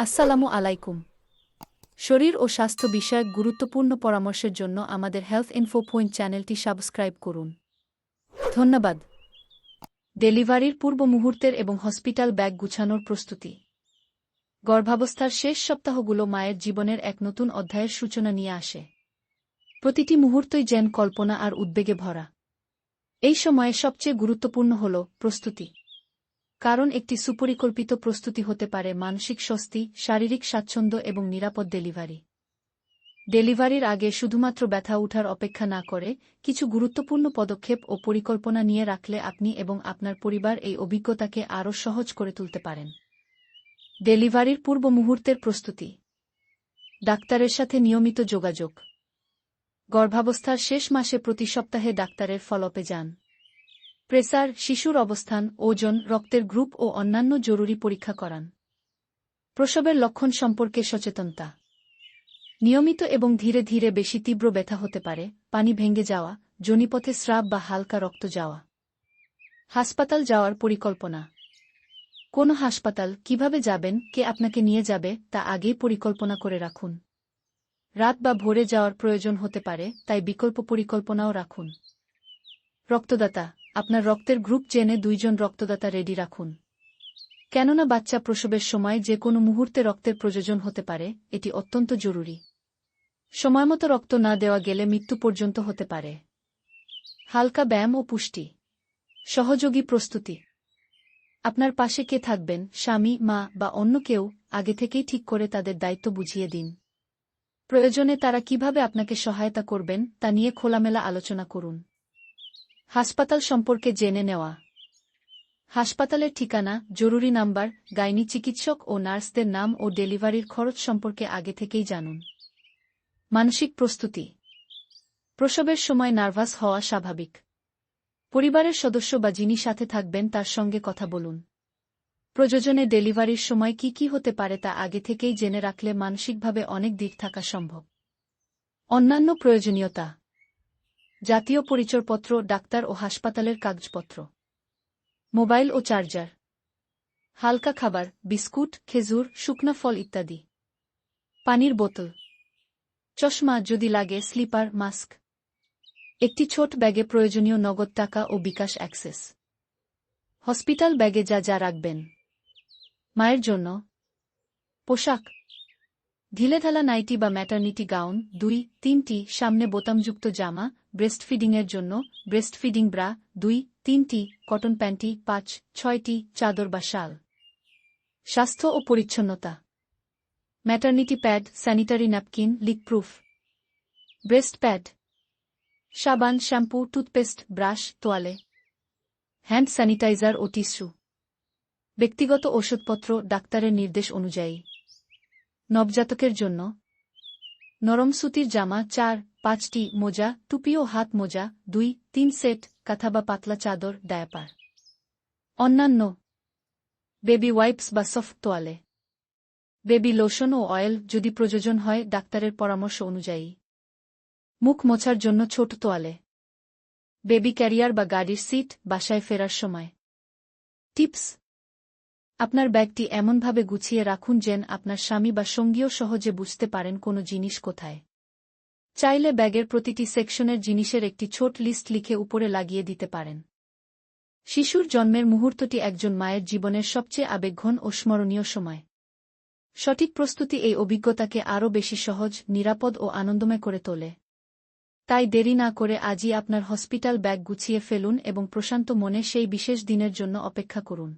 আসসালামু আলাইকুম। শরীর ও স্বাস্থ্য বিষয়ক গুরুত্বপূর্ণ পরামর্শের জন্য আমাদের হেলথ ইনফো পয়েন্ট চ্যানেলটি সাবস্ক্রাইব করুন। ধন্যবাদ। ডেলিভারির পূর্ব মুহূর্তের এবং হসপিটাল ব্যাগ গুছানোর প্রস্তুতি। গর্ভাবস্থার শেষ সপ্তাহগুলো মায়ের জীবনের এক নতুন অধ্যায়ের সূচনা নিয়ে আসে। প্রতিটি মুহূর্তই যেন কল্পনা আর উদ্বেগে ভরা। এই সময়ে সবচেয়ে গুরুত্বপূর্ণ হল প্রস্তুতি। কারণ একটি সুপরিকল্পিত প্রস্তুতি হতে পারে মানসিক স্বস্তি, শারীরিক স্বাচ্ছন্দ্য এবং নিরাপদ ডেলিভারি। ডেলিভারির আগে শুধুমাত্র ব্যথা উঠার অপেক্ষা না করে কিছু গুরুত্বপূর্ণ পদক্ষেপ ও পরিকল্পনা নিয়ে রাখলে আপনি এবং আপনার পরিবার এই অভিজ্ঞতাকে আরও সহজ করে তুলতে পারেন। ডেলিভারির পূর্ব মুহূর্তের প্রস্তুতি। ডাক্তারের সাথে নিয়মিত যোগাযোগ। গর্ভাবস্থার শেষ মাসে প্রতি সপ্তাহে ডাক্তারের ফলপে যান। প্রেসার, শিশুর অবস্থান, ওজন, রক্তের গ্রুপ ও অন্যান্য জরুরি পরীক্ষা করান। প্রসবের লক্ষণ সম্পর্কে সচেতনতা। নিয়মিত এবং ধীরে ধীরে বেশি তীব্র ব্যথা হতে পারে, পানি ভেঙে যাওয়া, জনিপথে স্রাব বা হালকা রক্ত যাওয়া। হাসপাতাল যাওয়ার পরিকল্পনা। কোন হাসপাতাল, কীভাবে যাবেন, কে আপনাকে নিয়ে যাবে, তা আগেই পরিকল্পনা করে রাখুন। রাত বা ভোরে যাওয়ার প্রয়োজন হতে পারে, তাই বিকল্প পরিকল্পনাও রাখুন। রক্তদাতা। আপনার রক্তের গ্রুপ জেনে দুইজন রক্তদাতা রেডি রাখুন। কেননা বাচ্চা প্রসবের সময় যে কোনো মুহূর্তে রক্তের প্রয়োজন হতে পারে, এটি অত্যন্ত জরুরি। সময়মতো রক্ত না দেওয়া গেলে মৃত্যু পর্যন্ত হতে পারে। হালকা ব্যায়াম ও পুষ্টি। সহযোগী প্রস্তুতি। আপনার পাশে কে থাকবেন, স্বামী, মা বা অন্য কেউ, আগে থেকেই ঠিক করে তাদের দায়িত্ব বুঝিয়ে দিন। প্রয়োজনে তারা কীভাবে আপনাকে সহায়তা করবেন, তা নিয়ে খোলামেলা আলোচনা করুন। হাসপাতাল সম্পর্কে জেনে নেওয়া। হাসপাতালের ঠিকানা, জরুরি নাম্বার, গাইনি চিকিৎসক ও নার্সদের নাম ও ডেলিভারির খরচ সম্পর্কে আগে থেকেই জানুন। মানসিক প্রস্তুতি। প্রসবের সময় নার্ভাস হওয়া স্বাভাবিক। পরিবারের সদস্য বা যিনি সাথে থাকবেন তার সঙ্গে কথা বলুন। প্রযোজনে ডেলিভারির সময় কি কি হতে পারে তা আগে থেকেই জেনে রাখলে মানসিকভাবে অনেক দিক থাকা সম্ভব। অন্যান্য প্রয়োজনীয়তা। জাতীয় পরিচয়পত্র, ডাক্তার ও হাসপাতালের কাগজপত্র। মোবাইল ও চার্জার। হালকা খাবার, বিস্কুট, খেজুর, শুকনা ফল ইত্যাদি। পানির বোতল। চশমা যদি লাগে, স্লিপার, মাস্ক। একটি ছোট ব্যাগে প্রয়োজনীয় নগদ টাকা ও বিকাশ অ্যাক্সেস। হসপিটাল ব্যাগে যা যা রাখবেন। মায়ের জন্য। পোশাক। ঢিলেঢালা নাইটি বা ম্যাটার্নিটি গাউন দুই, তিনটি, সামনে বোতামযুক্ত জামা ব্রেস্টফিডিংয়ের জন্য ব্রেস্টফিডিং ব্রা দুই, তিনটি কটন প্যান্টি পাঁচ, ছয়টি, চাদর বা শাল। স্বাস্থ্য ও পরিচ্ছন্নতা। Maternity pad sanitary napkin leakproof breast pad সাবান, শ্যাম্পু টুথপেস্ট ব্রাশ তোয়ালে। হ্যান্ড স্যানিটাইজার ও টিস্যু। ব্যক্তিগত ওষুধপত্র ডাক্তারের নির্দেশ অনুযায়ী। নবজাতকের জন্য। নরম সুতির জামা, চার, পাঁচটি মোজা, টুপি ও হাত মোজা, দুই, তিন সেট কাঁথা বা পাতলা চাদর, ডায়াপার। অন্যান্য বেবি ওয়াইপস বা সফট তোয়ালে। বেবি লোশন ও অয়েল যদি প্রয়োজন হয়, ডাক্তারের পরামর্শ অনুযায়ী। মুখ মোছার জন্য ছোট তোয়ালে। বেবি ক্যারিয়ার বা গাড়ির সিট বাসায় ফেরার সময়। টিপস আপনার ব্যাগটি এমনভাবে গুছিয়ে রাখুন যেন আপনার স্বামী বা সঙ্গীও সহজে বুঝতে পারেন কোনো জিনিস কোথায়। চাইলে ব্যাগের প্রতিটি সেকশনের জিনিসের একটি ছোট লিস্ট লিখে উপরে লাগিয়ে দিতে পারেন। শিশুর জন্মের মুহূর্তটি একজন মায়ের জীবনের সবচেয়ে আবেগঘন ও স্মরণীয় সময়। সঠিক প্রস্তুতি এই অভিজ্ঞতাকে আরও বেশি সহজ, নিরাপদ ও আনন্দময় করে তোলে। তাই দেরি না করে আজই আপনার হসপিটাল ব্যাগ গুছিয়ে ফেলুন এবং প্রশান্ত মনে সেই বিশেষ দিনের জন্য অপেক্ষা করুন।